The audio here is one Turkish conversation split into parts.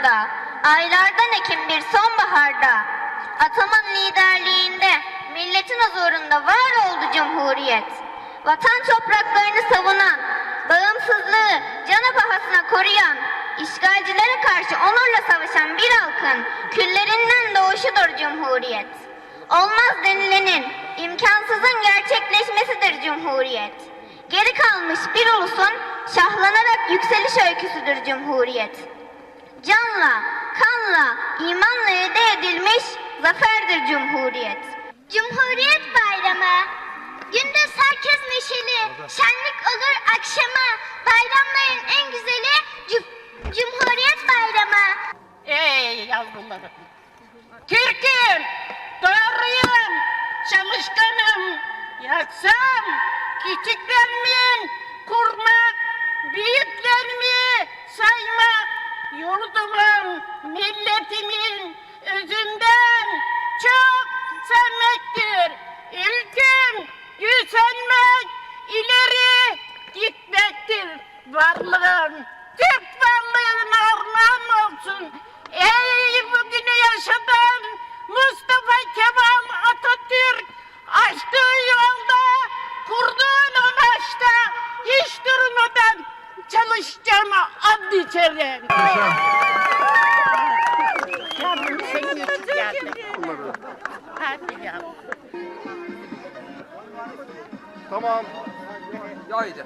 yılında, aylardan ekim bir sonbaharda, Ataman liderliğinde milletin huzurunda var oldu Cumhuriyet. Vatan topraklarını savunan, bağımsızlığı canı pahasına koruyan, işgalcilere karşı onurla savaşan bir halkın küllerinden doğuşudur Cumhuriyet. Olmaz denilenin, imkansızın gerçekleşmesidir Cumhuriyet. Geri kalmış bir ulusun şahlanarak yükseliş öyküsüdür Cumhuriyet. Canla, kanla, imanla elde edilmiş zaferdir Cumhuriyet. Cumhuriyet Bayramı. Gündüz herkes neşeli, şenlik olur akşama. Bayramların en güzeli Cum- Cumhuriyet Bayramı. Ey yavrularım! Türk'üm, doğruyum, çalışkanım. Yatsam küçüklerimi kurmak, büyüklerimi saymak, yurdumun, milletimin and içerim. Yavrum senin için geldim. Hadi yavrum. Tamam. Haydi.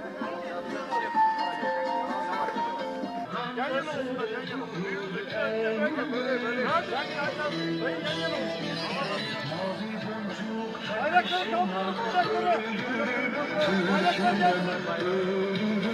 Boncuk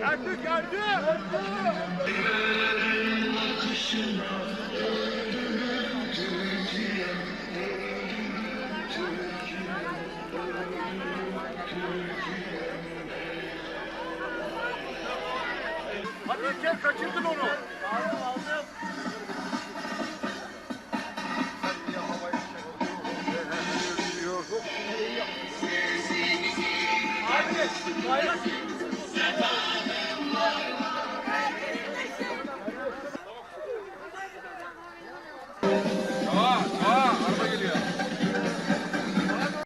Geldi geldi. Hadi gel kaçırdın onu. Hadi bayrak